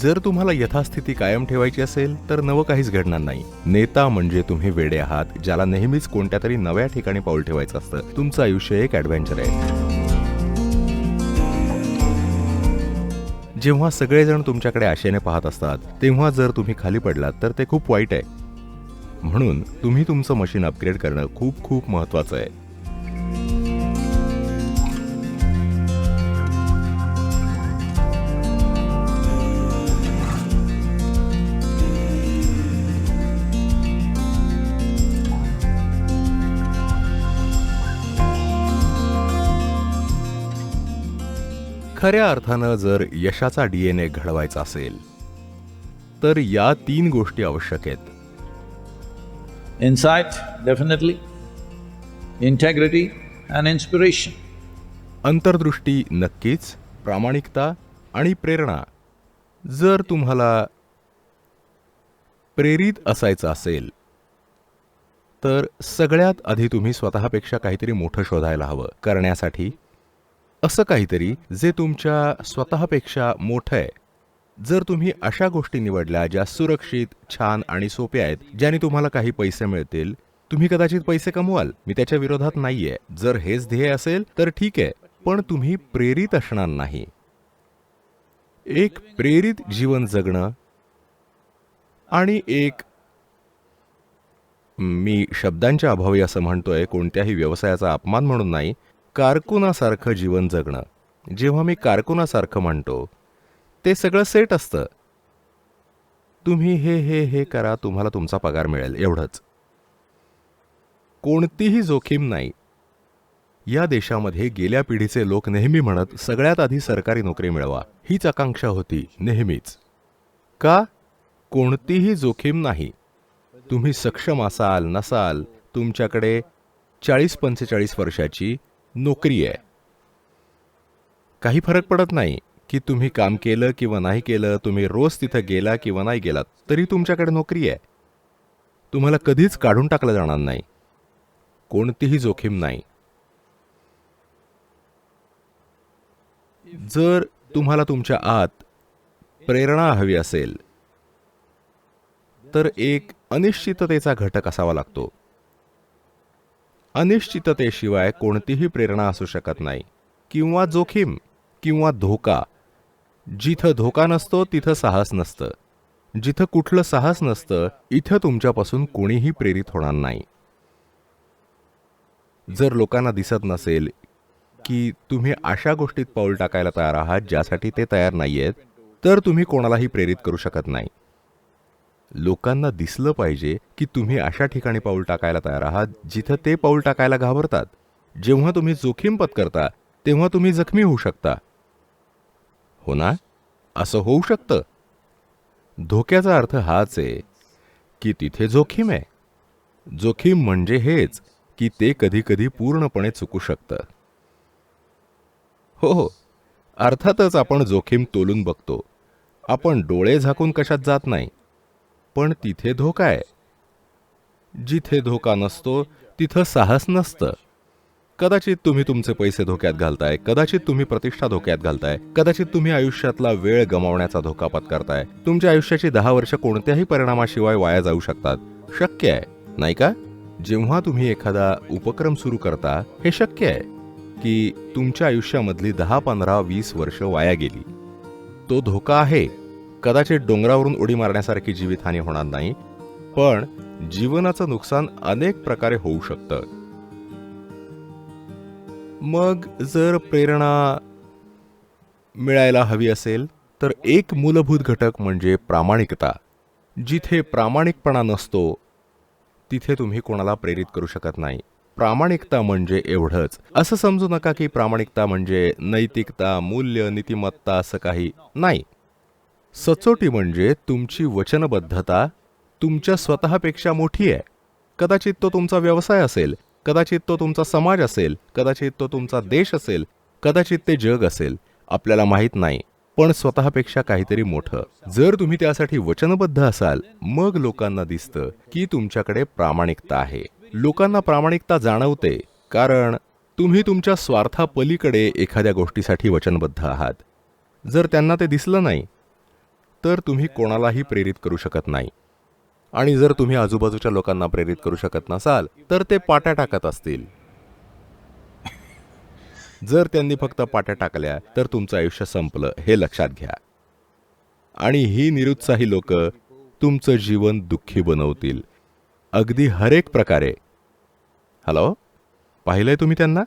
जर तुम्हाला यथास्थिती कायम ठेवायची असेल तर नवं काहीच घडणार नाही. नेता म्हणजे तुम्ही वेडे आहात ज्याला नेहमीच कोणत्या तरी नव्या ठिकाणी पाऊल ठेवायचं असतं. तुमचं आयुष्य एक ॲडव्हेंचर आहे. जेव्हा सगळेजण तुमच्याकडे आशेने पाहत असतात तेव्हा जर तुम्ही खाली पडलात तर ते खूप वाईट आहे. म्हणून तुम्ही तुमचं मशीन अपग्रेड करणं खूप खूप महत्वाचं आहे. खऱ्या अर्थानं जर यशाचा डीएनए घडवायचा असेल तर या तीन गोष्टी आवश्यक आहेत Insight, definitely. Integrity and inspiration. अंतर्दृष्टी नक्कीच प्रामाणिकता आणि प्रेरणा जर तुम्हाला प्रेरित असायचं असेल तर सगळ्यात आधी तुम्ही स्वतःपेक्षा काहीतरी मोठं शोधायला हवं करण्यासाठी असं काहीतरी जे तुमच्या स्वतःपेक्षा मोठं आहे. जर तुम्ही अशा गोष्टी निवडल्या ज्या सुरक्षित छान आणि सोप्या आहेत ज्याने तुम्हाला काही पैसे मिळतील तुम्ही कदाचित पैसे कमवाल. मी त्याच्या विरोधात नाहीये. जर हेच ध्येय असेल तर ठीक आहे. पण तुम्ही प्रेरित असणार नाही. एक प्रेरित जीवन जगणं आणि एक मी शब्दांच्या अभावी असं म्हणतोय कोणत्याही व्यवसायाचा अपमान म्हणून नाही कारकुनासारखं जीवन जगणं. जेव्हा मी कारकुनासारखं म्हणतो ते सगळं सेट असतं. तुम्ही हे हे हे करा तुम्हाला तुमचा पगार मिळेल एवढंच. कोणतीही जोखीम नाही. या देशामध्ये गेल्या पिढीचे लोक नेहमी म्हणत सगळ्यात आधी सरकारी नोकरी मिळवा. हीच आकांक्षा होती नेहमीच. का? कोणतीही जोखीम नाही. तुम्ही सक्षम असाल नसाल तुमच्याकडे चाळीस पंचेचाळीस वर्षाची नोकरी आहे. काही फरक पडत नाही की तुम्ही काम केलं किंवा नाही केलं तुम्ही रोज तिथं गेला किंवा नाही गेलात तरी तुमच्याकडे नोकरी आहे. तुम्हाला कधीच काढून टाकलं जाणार नाही. कोणतीही जोखीम नाही. जर तुम्हाला तुमच्या आत प्रेरणा हवी असेल तर एक अनिश्चिततेचा घटक असावा लागतो. अनिश्चिततेशिवाय कोणतीही प्रेरणा असू शकत नाही. किंवा जोखीम किंवा धोका. जिथं धोका नसतो तिथं साहस नसतं. जिथं कुठलं साहस नसतं इथं तुमच्यापासून कोणीही प्रेरित होणार नाही. जर लोकांना दिसत नसेल की तुम्ही अशा गोष्टीत पाऊल टाकायला तयार आहात ज्यासाठी ते तयार नाही आहेत तर तुम्ही कोणालाही प्रेरित करू शकत नाही. लोकांना दिसलं पाहिजे की तुम्ही अशा ठिकाणी पाऊल टाकायला तयार आहात जिथं ते पाऊल टाकायला घाबरतात. जेव्हा तुम्ही जोखीम पत्करता तेव्हा तुम्ही जखमी होऊ शकता. हो ना? असं होऊ शकतं. धोक्याचा अर्थ हाच आहे की तिथे जोखीम आहे. जोखीम म्हणजे हेच की ते कधी कधी पूर्णपणे चुकू शकतं. हो हो. अर्थातच आपण जोखीम तोलून बघतो. आपण डोळे झाकून कशात जात नाही. पण तिथे धोका आहे. जिथे धोका नसतो तिथं साहस नसतं. कदाचित तुम्ही तुमचे पैसे धोक्यात घालताय कदाचित तुम्ही प्रतिष्ठा धोक्यात घालताय कदाचित तुम्ही आयुष्यातला वेळ गमावण्याचा धोका पत्करताय तुमच्या आयुष्याची दहा वर्ष कोणत्याही परिणामाशिवाय वाया जाऊ शकतात. शक्य आहे नाही का? जेव्हा तुम्ही एखादा उपक्रम सुरू करता हे शक्य आहे की तुमच्या आयुष्यामधली दहा पंधरा वीस वर्ष वाया गेली. तो धोका आहे. कदाचित डोंगरावरून उडी मारण्यासारखी जीवितहानी होणार नाही पण जीवनाचं नुकसान अनेक प्रकारे होऊ शकतं. मग जर प्रेरणा मिळायला हवी असेल तर एक मूलभूत घटक म्हणजे प्रामाणिकता. जिथे प्रामाणिकपणा नसतो तिथे तुम्ही कोणाला प्रेरित करू शकत नाही. प्रामाणिकता म्हणजे एवढंच. असं समजू नका की प्रामाणिकता म्हणजे नैतिकता मूल्य नीतिमत्ता असं काही नाही. सचोटी म्हणजे तुमची वचनबद्धता तुमच्या स्वतःपेक्षा मोठी आहे. कदाचित तो तुमचा व्यवसाय असेल कदाचित तो तुमचा समाज असेल कदाचित तो तुमचा देश असेल कदाचित ते जग असेल आपल्याला माहीत नाही. पण स्वतःपेक्षा काहीतरी मोठं. जर तुम्ही त्यासाठी वचनबद्ध असाल मग लोकांना दिसतं की तुमच्याकडे प्रामाणिकता आहे. लोकांना प्रामाणिकता जाणवते कारण तुम्ही तुमच्या स्वार्थापलीकडे एखाद्या गोष्टीसाठी वचनबद्ध आहात. जर त्यांना ते दिसलं नाही तर तुम्ही कोणालाही प्रेरित करू शकत नाही. आणि जर तुम्ही आजूबाजूच्या लोकांना प्रेरित करू शकत नसाल तर ते पाट्या टाकत असतील. जर त्यांनी फक्त पाट्या टाकल्या तर तुमचं आयुष्य संपलं हे लक्षात घ्या. आणि ही निरुत्साही लोक तुमचं जीवन दुःखी बनवतील. अगदी हरेक प्रकारे. हॅलो? पाहिलंय तुम्ही त्यांना?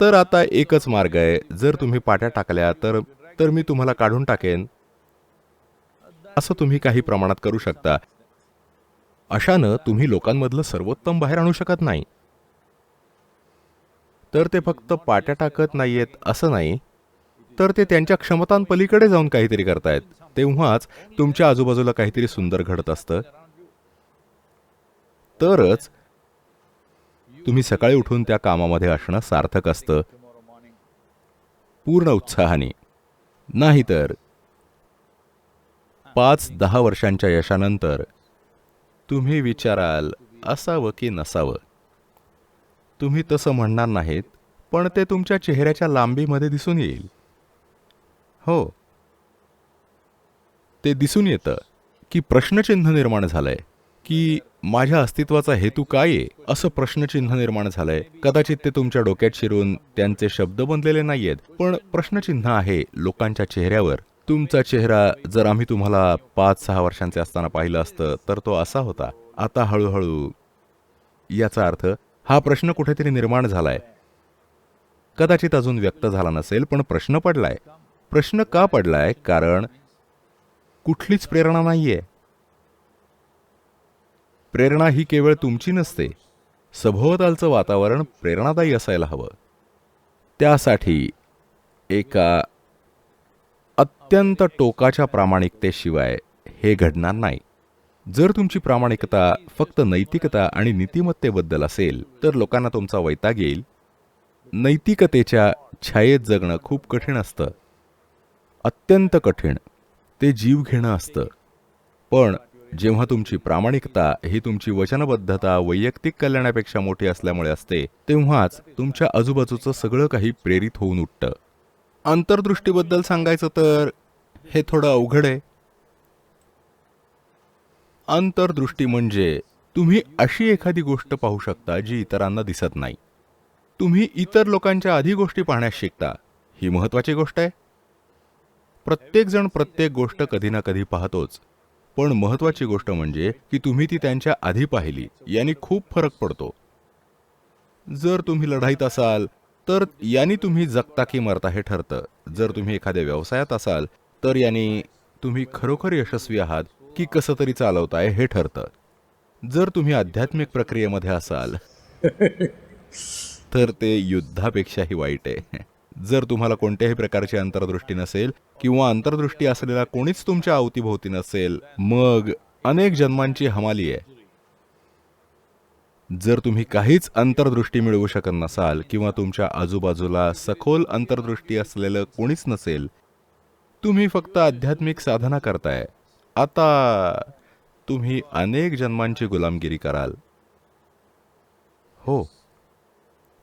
तर आता एकच मार्ग आहे. जर तुम्ही पाट्या टाकल्या तर तर मी तुम्हाला काढून टाकेन. असं तुम्ही काही प्रमाणात करू शकता. अशानं तुम्ही लोकांमधलं सर्वोत्तम बाहेर आणू शकत नाही. तर ते फक्त पाट्या टाकत नाहीयेत असं नाही. तर ते त्यांच्या क्षमतांपलीकडे जाऊन काहीतरी करतायत. तेव्हाच तुमच्या आजूबाजूला काहीतरी सुंदर घडत असतं. तरच तुम्ही सकाळी उठून त्या कामामध्ये असणं सार्थक असतं. पूर्ण उत्साहाने. नाहीतर पाच दहा वर्षांच्या यशानंतर तुम्ही विचाराल असावं की नसावं? तुम्ही तसं म्हणणार नाहीत पण ते तुमच्या चेहऱ्याच्या लांबीमध्ये दिसून येईल. हो. ते दिसून येतं की प्रश्नचिन्ह निर्माण झालंय की माझ्या अस्तित्वाचा हेतू काय आहे? असं प्रश्नचिन्ह निर्माण झालंय. कदाचित ते तुमच्या डोक्यात शिरून त्यांचे शब्द बनलेले नाहीयेत पण प्रश्नचिन्ह आहे लोकांच्या चेहऱ्यावर. तुमचा चेहरा जर आम्ही तुम्हाला पाच सहा वर्षांचे असताना पाहिलं असतं तर तो असा होता. आता हळूहळू याचा अर्थ हा प्रश्न कुठेतरी निर्माण झालाय. कदाचित अजून व्यक्त झाला नसेल पण प्रश्न पडलाय. प्रश्न का पडलाय? कारण कुठलीच प्रेरणा नाहीये. प्रेरणा ही केवळ तुमची नसते. सभोवतालचं वातावरण प्रेरणादायी असायला हवं. त्यासाठी एका अत्यंत टोकाच्या प्रामाणिकतेशिवाय हे घडणार नाही. जर तुमची प्रामाणिकता फक्त नैतिकता आणि नीतिमत्तेबद्दल असेल तर लोकांना तुमचा वैताग येईल. नैतिकतेच्या छायेत जगणं खूप कठीण असतं. अत्यंत कठीण. ते जीव घेणं असतं. पण जेव्हा तुमची प्रामाणिकता ही तुमची वचनबद्धता वैयक्तिक कल्याणापेक्षा मोठी असल्यामुळे असते तेव्हाच तुमच्या आजूबाजूचं सगळं काही प्रेरित होऊन उठतं. अंतर्दृष्टीबद्दल सांगायचं तर हे थोडं अवघड आहे. अंतर्दृष्टी म्हणजे तुम्ही अशी एखादी गोष्ट पाहू शकता जी इतरांना दिसत नाही. तुम्ही इतर लोकांच्या आधी गोष्टी पाहण्यास शिकता ही महत्वाची गोष्ट आहे. प्रत्येकजण प्रत्येक गोष्ट कधी ना कधी पाहतोच. पण महत्वाची गोष्ट म्हणजे की तुम्ही ती त्यांच्या आधी पाहिली. याने खूप फरक पडतो. जर तुम्ही लढाईत असाल तर यांनी तुम्ही जगता की मरता हे ठरतं. जर तुम्ही एखाद्या व्यवसायात असाल तर यांनी तुम्ही खरोखर यशस्वी आहात की कसं तरी चालवताय हे ठरतं. जर तुम्ही आध्यात्मिक प्रक्रियेमध्ये असाल तर ते युद्धापेक्षाही वाईट आहे. जर तुम्हाला कोणत्याही प्रकारची अंतर्दृष्टी नसेल किंवा अंतर्दृष्टी असलेला कोणीच तुमच्या अवतीभोवती नसेल मग अनेक जन्मांची हमाली आहे. जर तुम्ही काहीच अंतर्दृष्टी मिळवू शकत नसाल किंवा तुमच्या आजूबाजूला सखोल अंतर्दृष्टी असलेलं कोणीच नसेल तुम्ही फक्त आध्यात्मिक साधना करताय. आता तुम्ही अनेक जन्मांची गुलामगिरी कराल. हो.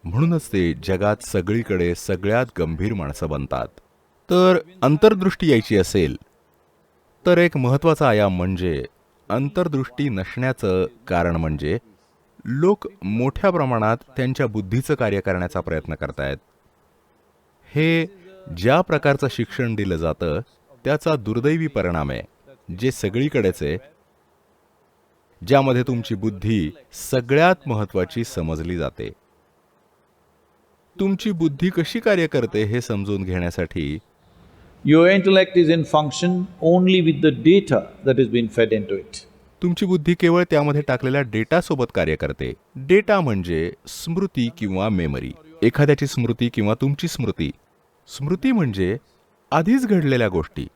म्हणूनच ते जगात सगळीकडे सगळ्यात गंभीर माणसं बनतात. तर अंतर्दृष्टी यायची असेल तर एक महत्त्वाचा आयाम म्हणजे अंतर्दृष्टी नसण्याचं कारण म्हणजे लोक मोठ्या प्रमाणात त्यांच्या बुद्धीचं कार्य करण्याचा प्रयत्न करतायत. हे ज्या प्रकारचं शिक्षण दिलं जातं त्याचा दुर्दैवी परिणाम आहे जे सगळीकडेच आहे ज्यामध्ये तुमची बुद्धी सगळ्यात महत्वाची समजली जाते. तुमची बुद्धी कशी कार्य करते हे समजून घेण्यासाठी? Your intellect is in function only with the data that has been fed into it. तुमची बुद्धी केवळ त्यामध्ये टाकलेल्या डेटा सोबत कार्य करते. डेटा म्हणजे स्मृती किंवा मेमरी. एखाद्याची स्मृती किंवा तुमची स्मृती. स्मृती म्हणजे आधीच घडलेल्या गोष्टी.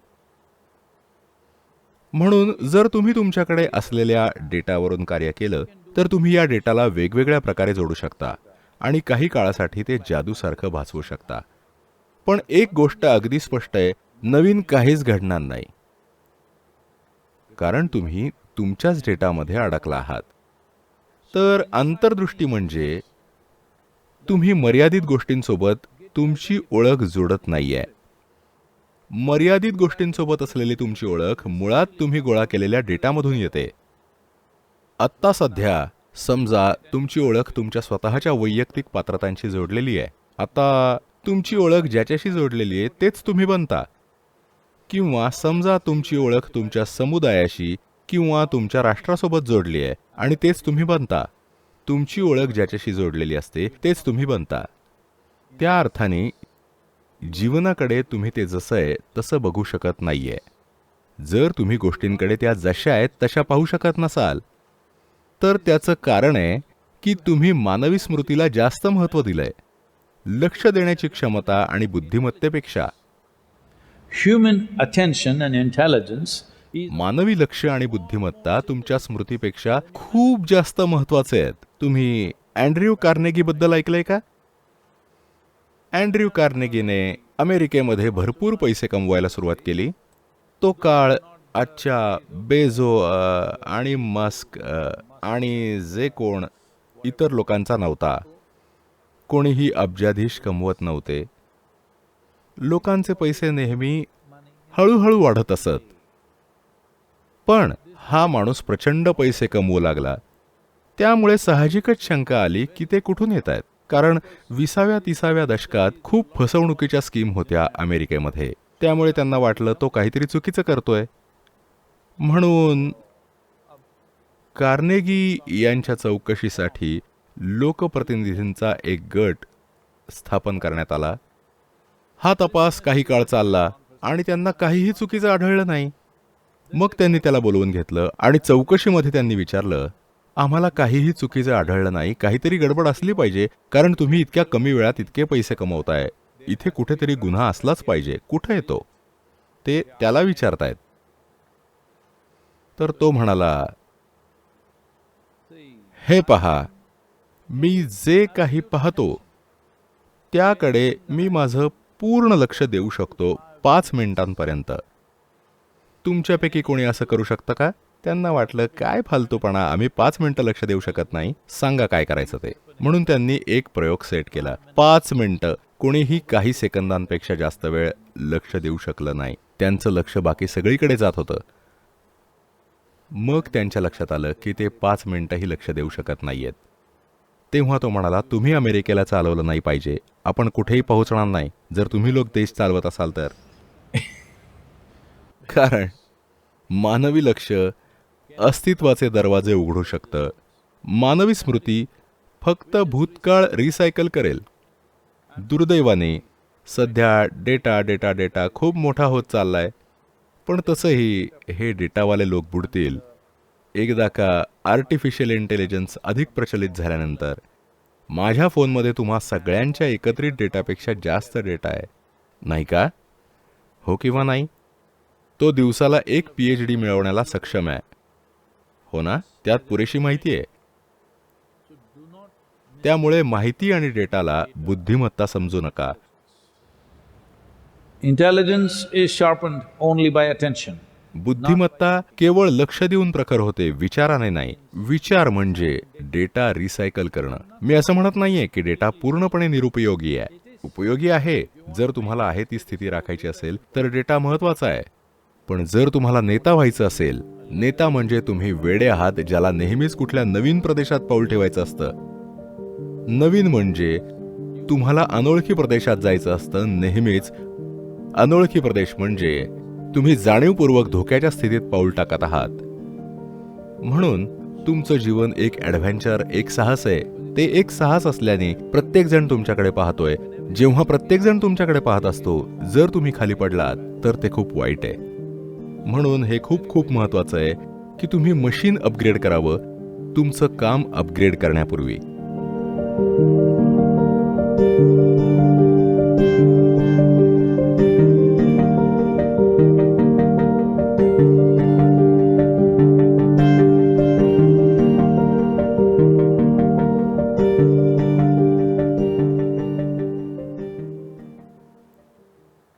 म्हणून जर तुम्ही तुमच्याकडे असलेल्या डेटावरून कार्य केलं तर तुम्ही या डेटाला वेगवेगळ्या प्रकारे जोडू शकता. आणि काही काळासाठी ते जादूसारखं भासवू शकता. पण एक गोष्ट अगदी स्पष्ट आहे नवीन काहीच घडणार नाही. कारण तुम्ही तुमच्याच डेटामध्ये अडकला आहात. तर अंतर्दृष्टी म्हणजे तुम्ही मर्यादित गोष्टींसोबत तुमची ओळख जोडत नाहीये. मर्यादित गोष्टींसोबत असलेली तुमची ओळख मुळात तुम्ही गोळा केलेल्या डेटामधून येते. आत्ता सध्या समजा तुमची ओळख तुमच्या स्वतःच्या वैयक्तिक पात्रतांशी जोडलेली आहे. आता तुमची ओळख ज्याच्याशी जोडलेली आहे तेच तुम्ही बनता. किंवा समजा तुमची ओळख तुमच्या समुदायाशी किंवा तुमच्या राष्ट्रासोबत जोडली आहे आणि तेच तुम्ही बनता. तुमची ओळख ज्याच्याशी जोडलेली असते तेच तुम्ही बनता. त्या अर्थाने जीवनाकडे तुम्ही ते जसं आहे तसं बघू शकत नाहीये. जर तुम्ही गोष्टींकडे त्या जशा आहेत तशा पाहू शकत नसाल तर त्याचं कारण आहे की तुम्ही मानवी स्मृतीला जास्त महत्त्व दिलंय. लक्ष देण्याची क्षमता आणि बुद्धिमत्तेपेक्षा. Attention and intelligence is मानवी लक्ष आणि बुद्धिमत्ता तुमच्या स्मृतीपेक्षा खूप जास्त महत्त्वाचे आहेत. तुम्ही अँड्र्यू कार्नेगी बद्दल ऐकलंय का? अँड्र्यू कार्नेगीने अमेरिकेमध्ये भरपूर पैसे कमवायला सुरुवात केली. तो काळ आजच्या बेझो आणि मस्क आणि जे कोण इतर लोकांचा नव्हता कोणीही अब्जाधीश कमवत नव्हते. लोकांचे पैसे नेहमी हळूहळू वाढत असत. पण हा माणूस प्रचंड पैसे कमवू लागला. त्यामुळे साहजिकच शंका आली की ते कुठून येत आहेत कारण विसाव्या तिसाव्या दशकात खूप फसवणुकीच्या स्कीम होत्या अमेरिकेमध्ये. त्यामुळे त्यांना वाटलं तो काहीतरी चुकीचं करतोय. म्हणून कार्नेगी यांच्या चौकशीसाठी लोकप्रतिनिधींचा एक गट स्थापन करण्यात आला. हा तपास काही काळ चालला आणि त्यांना काहीही चुकीचं आढळलं नाही. मग त्यांनी त्याला बोलवून घेतलं आणि चौकशीमध्ये त्यांनी विचारलं आम्हाला काहीही चुकीचं आढळलं नाही. काहीतरी गडबड असली पाहिजे कारण तुम्ही इतक्या कमी वेळात इतके पैसे कमवताय. इथे कुठेतरी गुन्हा असलाच पाहिजे. कुठे येतो ते त्याला विचारतायत. तर तो म्हणाला हे पहा मी जे काही पाहतो त्याकडे मी माझं पूर्ण लक्ष देऊ शकतो पाच मिनिटांपर्यंत. तुमच्यापैकी कोणी असं करू शकतं का? त्यांना वाटलं काय फालतूपणा आम्ही पाच मिनिटं लक्ष देऊ शकत नाही. सांगा काय करायचं ते. म्हणून त्यांनी एक प्रयोग सेट केला. पाच मिनिटं. कोणीही काही सेकंदांपेक्षा जास्त वेळ लक्ष देऊ शकलं नाही. त्यांचं लक्ष बाकी सगळीकडे जात होतं. मग त्यांच्या लक्षात आलं की ते पाच मिनिटंही लक्ष देऊ शकत नाहीयेत. तेव्हा तो म्हणाला तुम्ही अमेरिकेला चालवलं नाही पाहिजे. आपण कुठेही पोहोचणार नाही. जर तुम्ही लोक देश चालवत असाल तर. कारण मानवी लक्ष अस्तित्वाचे दरवाजे उघडू शकतं. मानवी स्मृती फक्त भूतकाळ रिसायकल करेल. दुर्दैवाने सध्या डेटा डेटा डेटा खूप मोठा होत चाललाय. पण तसंही हे डेटावाले लोक बुडतील. एकदा का आर्टिफिशियल इंटेलिजन्स अधिक प्रचलित झाल्यानंतर माझ्या फोनमध्ये तुम्हा सगळ्यांच्या एकत्रित डेटापेक्षा जास्त डेटा आहे नाही का? हो किंवा नाही? तो दिवसाला एक पी एच डी मिळवण्याला सक्षम आहे. हो ना? त्यात पुरेशी माहिती आहे. त्यामुळे माहिती आणि डेटाला बुद्धिमत्ता समजू नका. Intelligence is sharpened only by बुद्धिमत्ता केवळ लक्ष देऊन प्रखर होते विचाराने नाही. विचार म्हणजे डेटा रिसायकल करणं. मी असं म्हणत नाहीये की डेटा पूर्णपणे निरुपयोगी आहे. उपयोगी आहे जर तुम्हाला आहे ती स्थिती राखायची असेल तर डेटा महत्त्वाचा आहे. पण जर तुम्हाला नेता व्हायचं असेल नेता म्हणजे तुम्ही वेडे आहात ज्याला नेहमीच कुठल्या नवीन प्रदेशात पाऊल ठेवायचं असतं. नवीन म्हणजे तुम्हाला अनोळखी प्रदेशात जायचं असतं नेहमीच अनोळखी प्रदेश म्हणजे तुम्ही जाणीवपूर्वक धोक्याच्या स्थितीत पाऊल टाकत आहात. म्हणून तुमचं जीवन एक ॲडव्हेंचर एक साहस आहे. ते एक साहस असल्याने प्रत्येकजण तुमच्याकडे पाहतोय. जेव्हा प्रत्येकजण तुमच्याकडे पाहत असतो जर तुम्ही खाली पडलात तर ते खूप वाईट आहे. म्हणून हे खूप खूप महत्वाचं आहे की तुम्ही मशीन अपग्रेड करावं तुमचं काम अपग्रेड करण्यापूर्वी.